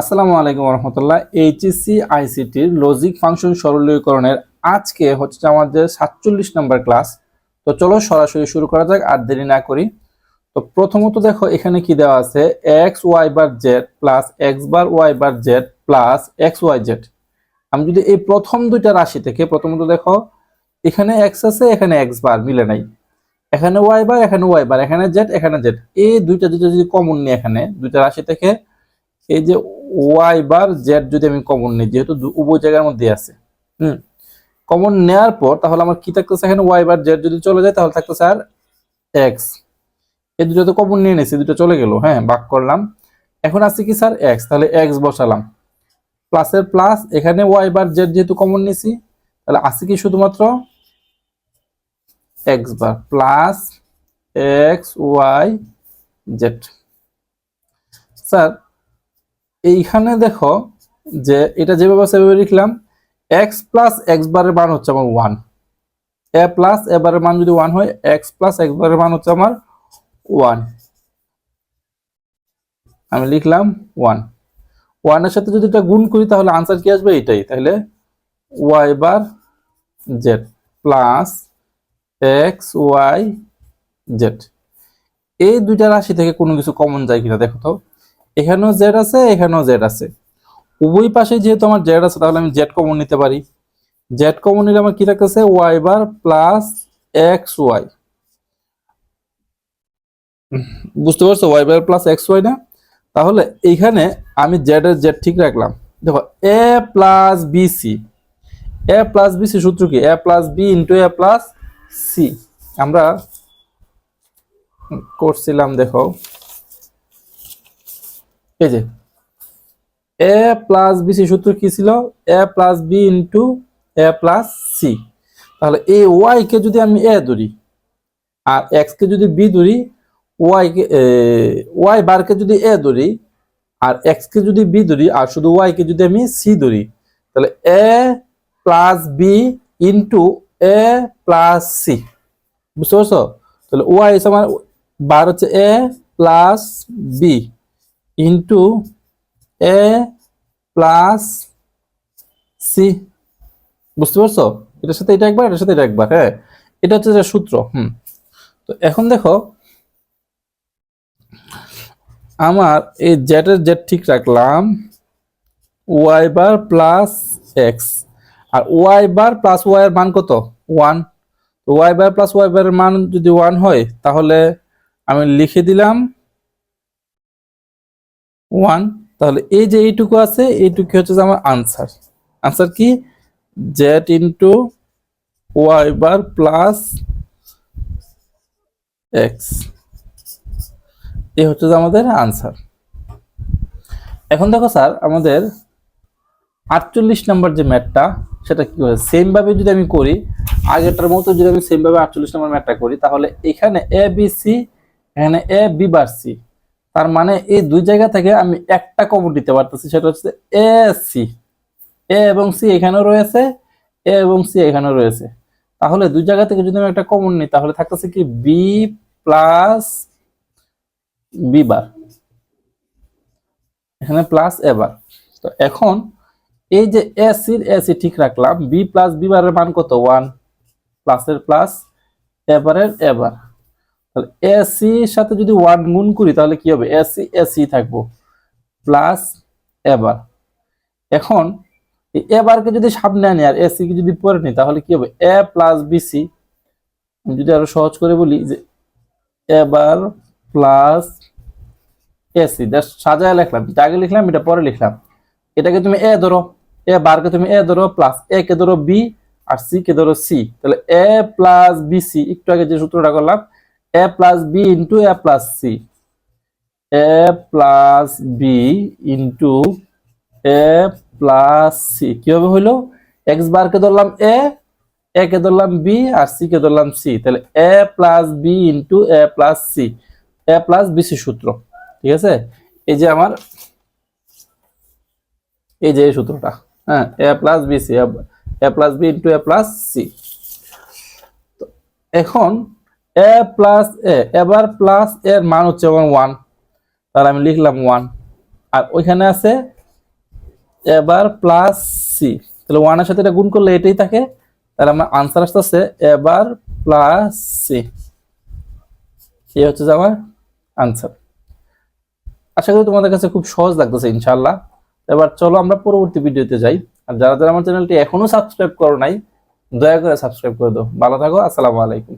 আসসালামু আলাইকুম রহমতুল্লাহ এইচএসসি আইসিটির লজিক ফাংশন সরলীকরণের আজকে হচ্ছে আমাদের সাতচল্লিশ নম্বর ক্লাস তো চলো সরাসরি শুরু করা যাক, আর দেরি না করি। তো প্রথমত দেখো, এখানে কি দেওয়া আছে? X Y bar Z plus X bar Y bar Z plus X Y Z আমি যদি এই প্রথম দুইটা রাশি থেকে প্রথমত দেখো, এখানে এক্স আছে, এখানে এক্স বার, মিলে নাই। এখানে ওয়াই বার, এখানে ওয়াই বার, এখানে জেড এখানে জেড এই দুইটা দুইটা যদি কমন নিই এখানে, দুইটা রাশি থেকে, এই যে ওয়াই বার জেড যদি আমি কমন নিই যেহেতু উভয় জায়গার মধ্যে আছে। হুম। কমন নেওয়ার পর তাহলে আমার কি থাকতেছে? এখানে ওয়াই বার জেড যদি চলে যায় তাহলে থাকতেছে আর এক্স এই দুটো তো কমন নিয়ে নিয়েছি দুটো চলে গেল হ্যাঁ বাক করলাম। এখন আছে কি স্যার? এক্স তাহলে এক্স বসালাম। প্লাসের প্লাস এখানে ওয়াই বার জেড যেহেতু কমন নিয়েছি তাহলে আছে কি শুধুমাত্র? X bar plus X Y Z sir এইখানে দেখো যে এটা যেভাবে সেভাবে লিখলাম এক্স প্লাস এক্স বারের মান হচ্ছে আমার ওয়ান এ প্লাস এ বারের মান যদি ওয়ান হয় এক্স প্লাস এক্স বারের মান হচ্ছে আমার ওয়ান আমি লিখলাম ওয়ান ওয়ানের সাথে যদি এটা গুণ করি, তাহলে আনসার কি আসবে? এটাই তাহলে Y bar Z plus X Y Z এই দুইটা রাশি থেকে কোনো কিছু কমন যায় কিনা, দেখো তো। এখানেও জেড আছে, এখানেও জেড আছে। উভয় পাশে যেহেতু আমার জেড আছে, তাহলে আমি জেড কমন নিতে পারি। জেড কমন নিলে আমার কি থাকতেছে Y bar plus X Y বুঝতে পারছ? Y bar plus X Y না? তাহলে এইখানে আমি জেড এর জেড ঠিক রাখলাম। দেখো A plus B C A plus B C সূত্র কি? A plus B into A plus C আমরা করছিলাম, দেখো। এই যে এ প্লাস বি সি সূত্র কি ছিল? A plus B into A plus C তাহলে এই ওয়াই কে যদি আমি এ ধরি, আর এক্স কে যদি বি ধরি ওয়াই কে ওয়াই বারকে যদি এ ধরি, আর এক্স কে যদি বি ধরি, আর শুধু ওয়াই কে যদি আমি সি ধরি, তাহলে A plus B into A plus C বুঝতে পারছ? তাহলে ওয়াই আমার বার হচ্ছে A plus B into A plus C বুঝতে পারছ? এটার সাথে এটা একবার, এটার সাথে এটা একবার হ্যাঁ? এটা হচ্ছে সূত্র, হুম। তো এখন দেখো, আমার এই জেটের জেড ঠিক রাখলাম ওয়াই বার প্লাস এক্স আর ওয়াই বার প্লাস ওয়াই এর মান কত? One Y bar plus Y bar এর মান যদি ওয়ান হয়, তাহলে আমি লিখে দিলাম ওয়ান। তাহলে এই যে এইটুকু আছে, এইটুকু হচ্ছে যে আমার আনসার আনসার কি? Z into Y bar plus X এই হচ্ছে যে আমাদের আনসার এখন দেখো স্যার, আমাদের আটচল্লিশ নাম্বার যে ম্যাটটা সেটা কি হবে সেমভাবে যদি আমি করি, আগেরটার মতো যদি আমি সেমভাবে আটচল্লিশ নাম্বার ম্যাটটা করি, তাহলে এখানে এ বি সি এখানে এ বি বার সি তার মানে এই দুই জায়গা থেকে আমি একটা কমন দিতে পারতেছি, সেটা হচ্ছে এ, সি। এ এবং সি এখানেও রয়েছে, এ এবং সি এখানেও রয়েছে। তাহলে দুই জায়গা থেকে যদি আমি একটা কমন নিই, তাহলে থাকতেছে কি বি প্লাস বি বার। এখানে প্লাস এ বার। তো এখন এই যে এ সির এ, সি ঠিক রাখলাম, বি প্লাস বি বারের মান কত? ওয়ান। প্লাসের প্লাস এবারের এবার তাহলে এ সির সাথে যদি ওয়ান গুণ করি, তাহলে কি হবে? এ সি এ থাকব। প্লাস এবার। এখন এবারকে যদি সামনে আনি আর এ সি কে যদি পরে নিই তাহলে কি হবে? এ প্লাস বি সি যদি আরও সহজ করে বলি যে এবার প্লাস এসি সাজায় লিখলাম। আগে লিখলাম, এটা পরে লিখলাম। এটাকে তুমি এ ধরো। এ বারকে তুমি এ ধরো প্লাস এ কে ধরো বি আর সি কে ধরো সি তাহলে এ প্লাস বি সি একটু আগে যে সূত্রটা করলাম A plus B into A plus C A plus B into A plus C কীভাবে হইল এক্স বারকে ধরলাম এ এ কে ধরলাম বি আর সি কে ধরলাম সি তাহলে A plus B into A plus C A plus B C সূত্র ঠিক আছে এই যে আমার এই যে সূত্রটা হ্যাঁ A plus B C A plus B into A plus C এখন এ প্লাস এ এবার প্লাস এর মান হচ্ছে ওয়ান তাহলে আমি লিখলাম ওয়ান আর ওইখানে আছে এবার প্লাস সি তাহলে ওয়ানের সাথে এটা গুণ করলে এটাই থাকে, তাহলে আমার আনসার আসতেছে এবার প্লাস সি এই হচ্ছে আমার আনসার আশা করি তোমাদের কাছে খুব সহজ লাগতেছে ইনশাল্লাহ এবার চলো আমরা পরবর্তী ভিডিওতে যাই, আর যারা যারা আমার চ্যানেলটি এখনও সাবস্ক্রাইব করো নাই, দয়া করে সাবস্ক্রাইব করে দাও। ভালো থাকো, আসসালামু আলাইকুম।